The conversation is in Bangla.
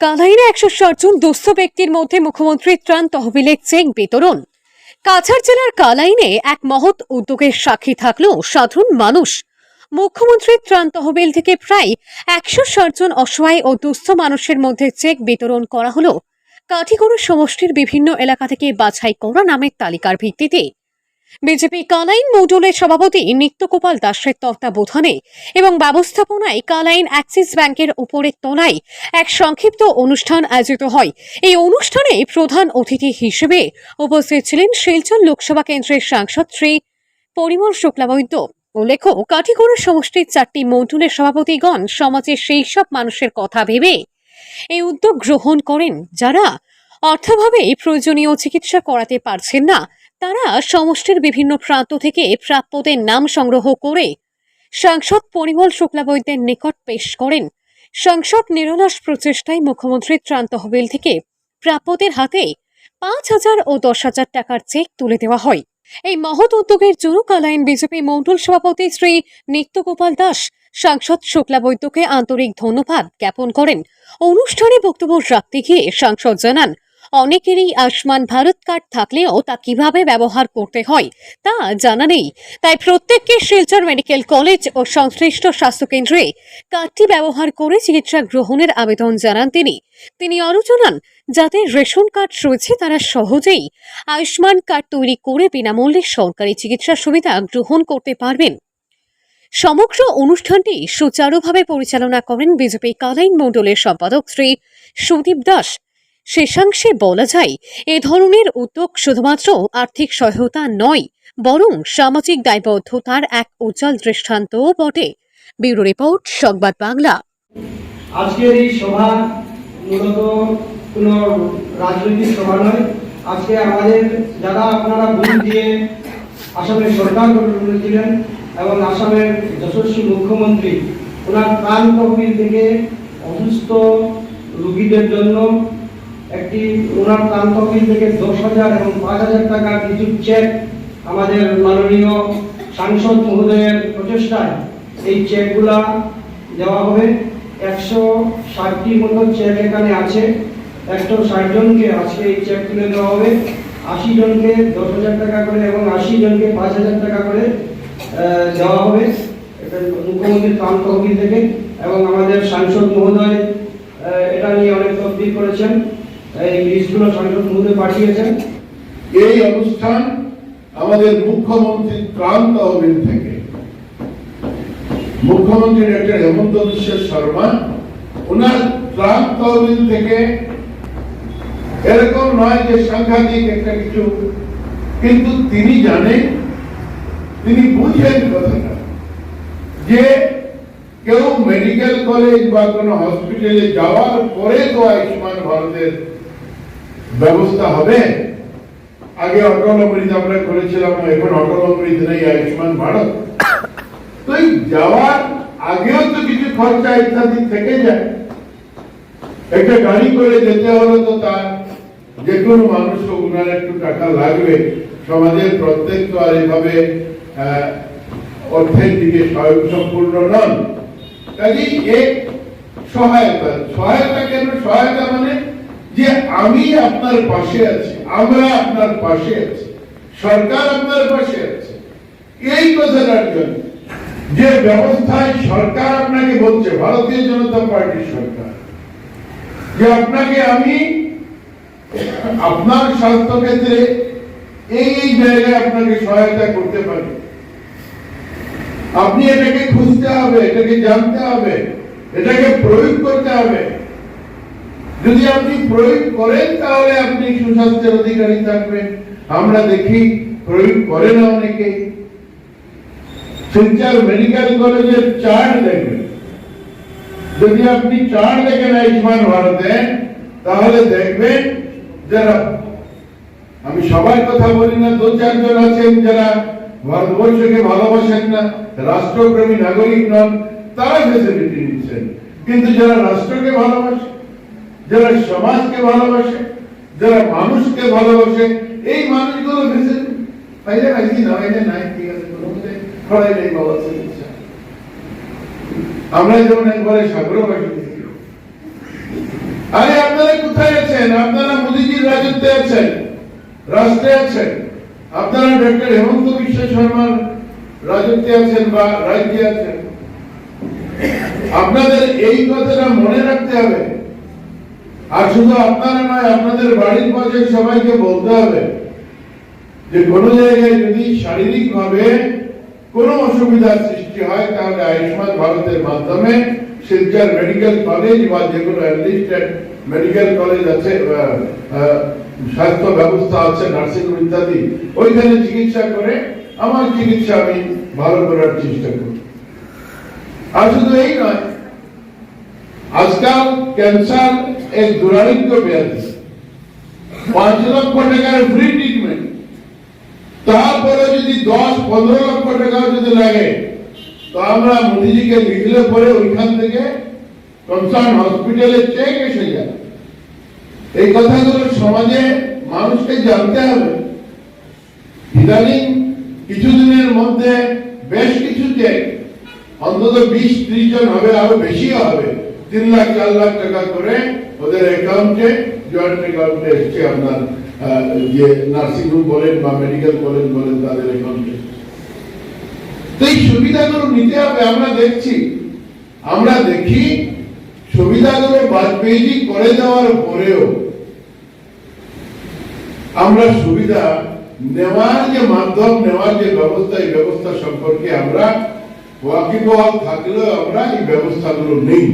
কালাইনে একশো জন দুস্থ ব্যক্তির মধ্যে মুখ্যমন্ত্রীর ত্রাণ তহবিলে চেক বিতরণ। কাছাড় জেলার কালাইনে এক মহৎ উদ্যোগের সাক্ষী থাকলেও সাধারণ মানুষ। মুখ্যমন্ত্রীর ত্রাণ তহবিল থেকে প্রায় একশো জন অসহায় ও দুস্থ মানুষের মধ্যে চেক বিতরণ করা হলো। কাঠিগড় সমষ্টির বিভিন্ন এলাকা থেকে বাছাই করা নামের তালিকার ভিত্তিতে। বিজেপি কালাইন মৌডলের সভাপতি নিত্যগোপাল দাসের তত্ত্বাবধানে এবং ব্যবস্থাপনায় কালাইন অ্যাক্সিস ব্যাংকের উপরের তলায় এক সংক্ষিপ্ত অনুষ্ঠান আয়োজিত হয়। এই অনুষ্ঠানে প্রধান অতিথি হিসেবে উপস্থিত ছিলেন শিলচর লোকসভা কেন্দ্রের সাংসদ শ্রী পরিমল শুক্লাবৈদ্য উল্লেখ্য কাঠিগড় সমষ্টির চারটি মৌডলের সভাপতিগণ সমাজের সেই সব মানুষের কথা ভেবে এই উদ্যোগ গ্রহণ করেন যারা অর্থাভাবে প্রয়োজনীয় চিকিৎসা করাতে পারছেন না। তারা সমষ্টির বিভিন্ন প্রান্ত থেকে প্রাপ্যদের নাম সংগ্রহ করে সাংসদ পরিমল শুক্লাবৈদ্যের নিকট পেশ করেন। সাংসদ নিরলস প্রচেষ্টায় মুখ্যমন্ত্রীর ত্রাণ তহবিল থেকে প্রাপ্যদের হাতে পাঁচ হাজার ও দশ হাজার টাকার চেক তুলে দেওয়া হয়। এই মহৎ উদ্যোগের জন্য কালাইন বিজেপি মণ্ডল সভাপতি শ্রী নিত্যগোপাল দাস সাংসদ শুক্লাবৈদ্যকে আন্তরিক ধন্যবাদ জ্ঞাপন করেন। অনুষ্ঠানে বক্তব্য রাখতে গিয়ে সাংসদ জানান অনেকেরই আয়ুষ্মান ভারত কার্ড থাকলেও তা কীভাবে ব্যবহার করতে হয় তা জানা নেই। তাই প্রত্যেককে শিলচর মেডিকেল কলেজ ও সংশ্লিষ্ট স্বাস্থ্যকেন্দ্রে কার্ডটি ব্যবহার করে চিকিৎসা গ্রহণের আবেদন জানান তিনি। তিনি আরও জানান, যাদের রেশন কার্ড রয়েছে তারা সহজেই আয়ুষ্মান কার্ড তৈরি করে বিনামূল্যে সরকারি চিকিৎসা সুবিধা গ্রহণ করতে পারবেন। সমগ্র অনুষ্ঠানটি সুচারুভাবে পরিচালনা করেন বিজেপি কালাইন মণ্ডলের সম্পাদক শ্রী সুদীপ দাস। শেষাংশে বলা যায়, এ ধরনের উদ্যোগ শুধুমাত্র আর্থিক সহায়তা নয়, বরং সামাজিক দায়বদ্ধতার এক উজ্জ্বল দৃষ্টান্তও বটে। ব্যুরো রিপোর্ট, সংবাদ বাংলা। আজকের এই সভা মূলত কোনো রাজনৈতিক সভা নয়। আজকে আমাদের যারা আপনারা ভোট দিয়ে আসামের সরকার গঠন করেছিলেন এবং আসামের যশস্বী মুখ্যমন্ত্রী, ওনার প্রাণ তহবিল থেকে অসুস্থ রোগীদের জন্য একটি ওনার তহবিল থেকে দশ হাজার এবং পাঁচ হাজার টাকার কিছু চেক আমাদের মাননীয় সাংসদ মহোদয়ের প্রচেষ্টায় এই চেকগুলা দেওয়া হবে। একশো ষাটটি মতো চেক এখানে আছে। একশো ষাট জনকে আজকে এই চেক তুলে দেওয়া হবে। আশি জনকে দশ হাজার টাকা করে এবং আশি জনকে পাঁচ হাজার টাকা করে দেওয়া হবে। মুখ্যমন্ত্রীর ত্রাণ তহবিল থেকে এবং আমাদের সাংসদ মহোদয় এটা নিয়ে অনেক তদবির করেছেন। লিস্টগুলো সাংসদ মহোদয় পাঠিয়েছেন। এই অনুষ্ঠান আমাদের মুখ্যমন্ত্রী ত্রাণ তহবিল থেকে। মুখ্যমন্ত্রী ডক্টর হেমন্ত বিশ্ব শর্মা ওনার ত্রাণ তহবিল থেকে এরকম নয় যে সাংঘাতিক একটা কিছু, কিন্তু তিনি জানেন, তিনি বুঝেন কথাটা, যে কেউ মেডিকেল কলেজ বা কোনো হসপিটালে যাওয়ার পরে তো আয়ুষ্মান ভারতের ব্যবস্থা হবে। আগে অটল অমৃত আমরা করেছিলাম, এখন অটল অমৃত নেই, আয়ুষ্মান ভারত। তো এই যাওয়ার আগেও তো কিছু খরচা ইত্যাদি থেকে যায়। একটা গাড়ি করে যেতে হলে তো তার যে কোনো মানুষ ওনার একটু টাকা লাগবে। সমাজের প্রত্যেক তো আর এভাবে অর্থের দিকে স্বয়ং সম্পূর্ণ নন। কাজেই এক সহায়তা সহায়তা কেন? সহায়তা মানে যে আমি আপনার পাশে আছি, আমরা আপনার পাশে আছি, সরকার আপনার পাশে আছে, এই কথাটার জন্য। যে ব্যবস্থায় সরকার আপনাকে বলছে, ভারতীয় জনতা পার্টির সরকার, যে আপনাকে আমি আপনার স্বাস্থ্য ক্ষেত্রে এই এই জায়গায় আপনাকে সহায়তা করতে পারি। আপনি এটাকে খুঁজতে হবে, এটাকে জানতে হবে, এটাকে প্রয়োগ করতে হবে। যদি আপনি প্রয়োগ করেন, তাহলে আপনি সুস্বাস্থ্যের অধিকারী থাকবেন। আমরা দেখি, প্রয়োগ করে না অনেকে। শিলচর মেডিকেল কলেজের চার্ট দেখবেন। যদি আপনি চার্ট দেখেন আয়ুষ্মান ভারতে তাহলে দেখবেন যারা, আমি সবার কথা বলি না, দু চারজন আছেন যারা ভারতবর্ষকে ভালোবাসেন না, রাষ্ট্রপ্রেমী নাগরিক নন, তারা ফেসিলিটি নিচ্ছেন। কিন্তু যারা রাষ্ট্রকে ভালোবাসে যারা সমাজকে ভালোবাসে, যারা মানুষকে ভালোবাসে, এই মানুষগুলো ফেসিলিটি পাইলে না পাইলে নাই, ঠিক আছে খড়াই নেই, বাবা আমরা যেমন একবারে আরে, আপনারা কোথায় আছেন? আপনারা মোদীজির রাজত্বে আছেন? রাষ্ট্রে আছেন? আপনারা ডক্টর হেমন্ত বিশ্ব শর্মার রাজত্বে আছেন বা রাজ্যে আছেন? আপনাদের এই কথাটা মনে রাখতে হবে। আর শুধু আপনারা নয়, আপনাদের বাড়ির পাশে সবাইকে বলতে হবে যে কোন জায়গায় যদি শারীরিক ভাবে কোনো অসুবিধার সৃষ্টি হয়, তাহলে আয়ুষ্মান ভারতের মাধ্যমে শিলচর মেডিকেল কলেজ বা যে কোনো মেডিকেল কলেজ আছে স্বাস্থ্য ব্যবস্থা আছে, নার্সিং হোম ইত্যাদি, ওইখানে চিকিৎসা করে আমার চিকিৎসা আমি ভালো করার চেষ্টা করি। আর শুধু এই নয়, আজকাল ক্যান্সার এক দুরারোগ্য ব্যাধি, পাঁচ লক্ষ টাকার ফ্রি ট্রিটমেন্ট তারপরে যদি দশ, পনেরো লক্ষ টাকা যদি লাগে, তো আমরা মোদিজিকে লিখলে পরে ওইখান থেকে কনসার্ন হসপিটালে চেক এসে যায়। এই কথাগুলো সমাজে মানুষকে জানতে হবে। ইদানিং কিছুদিনের মধ্যে বেশ কিছু চেক অন্তত বিশ, ত্রিশ জন হবে, আরও বেশি হবে। তিন লাখ, চার লাখ টাকা করে ওদের অ্যাকাউন্টে জয়েন্ট অ্যাকাউন্টে এসছে আপনার যে নার্সিং হোম বলেন বা মেডিকেল কলেজ বলেন তাদের অ্যাকাউন্টে এই সুবিধাগুলো নিতে হবে, আমরা দেখছি। আমরা দেখি সুবিধাগুলো বাজপেয়ী করে দেওয়ার পরেও আমরা সুবিধা নেওয়ার যে মাধ্যম, নেওয়ার যে ব্যবস্থা, এই ব্যবস্থা সম্পর্কে আমরা ওয়াকিবহাল থাকলেও আমরা এই ব্যবস্থাগুলো নেই।